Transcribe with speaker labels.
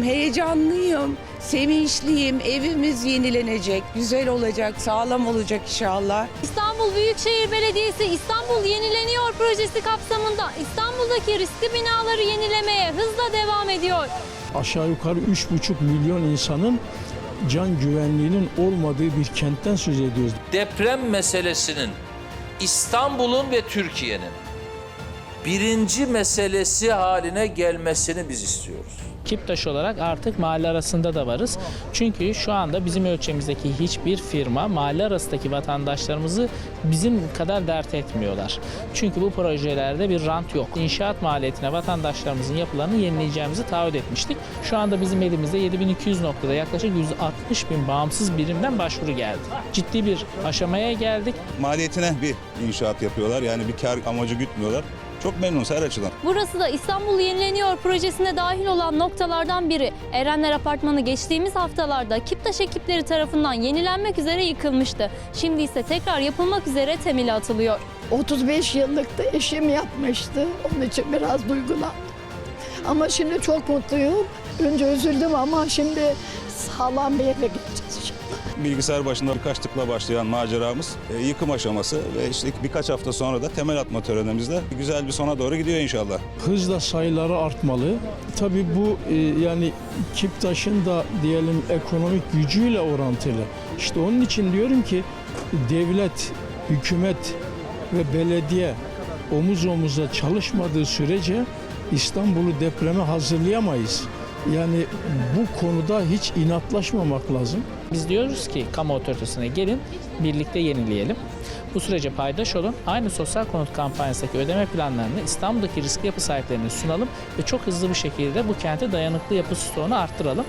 Speaker 1: Heyecanlıyım, sevinçliyim. Evimiz yenilenecek, güzel olacak, sağlam olacak inşallah.
Speaker 2: İstanbul Büyükşehir Belediyesi İstanbul Yenileniyor projesi kapsamında İstanbul'daki riskli binaları yenilemeye hızla devam ediyor.
Speaker 3: aşağı yukarı 3,5 milyon insanın can güvenliğinin olmadığı bir kentten söz ediyoruz.
Speaker 4: deprem meselesinin İstanbul'un ve Türkiye'nin birinci meselesi haline gelmesini biz istiyoruz.
Speaker 5: Kiptaş olarak artık mahalle arasında da varız. Çünkü şu anda bizim ölçeğimizdeki hiçbir firma mahalle arasındaki vatandaşlarımızı bizim kadar dert etmiyorlar. Çünkü bu projelerde bir rant yok. İnşaat maliyetine vatandaşlarımızın yapılarını yenileyeceğimizi taahhüt etmiştik. Şu anda bizim elimizde 7200 noktada yaklaşık 160 bin bağımsız birimden başvuru geldi. Ciddi bir aşamaya geldik.
Speaker 6: maliyetine bir inşaat yapıyorlar. Yani bir kar amacı gütmüyorlar. Çok memnunuz her açıdan.
Speaker 2: Burası da İstanbul Yenileniyor projesine dahil olan noktalardan biri. Erenler Apartmanı geçtiğimiz haftalarda Kiptaş ekipleri tarafından yenilenmek üzere yıkılmıştı. Şimdi ise tekrar yapılmak üzere temeli atılıyor.
Speaker 7: 35 yıllık da eşim yapmıştı. Onun için biraz duygulandım. Ama şimdi çok mutluyum. Önce üzüldüm ama şimdi sağlam bir eve gideceğiz.
Speaker 6: Bilgisayar başında birkaç tıkla başlayan maceramız e, yıkım aşaması ve işte birkaç hafta sonra da temel atma törenimizde güzel bir sona doğru gidiyor inşallah.
Speaker 3: Hızla sayıları artmalı. Tabii bu e, yani Kiptaş'ın da diyelim ekonomik gücüyle orantılı. İşte onun için diyorum ki devlet, hükümet ve belediye omuz omuza çalışmadığı sürece İstanbul'u depreme hazırlayamayız. Yani bu konuda hiç inatlaşmamak lazım.
Speaker 5: Biz diyoruz ki kamu otoritesine gelin, birlikte yenileyelim. Bu sürece paydaş olun. Aynı sosyal konut kampanyasındaki ödeme planlarını İstanbul'daki riskli yapı sahiplerine sunalım ve çok hızlı bir şekilde bu kente dayanıklı yapı stoğunu arttıralım.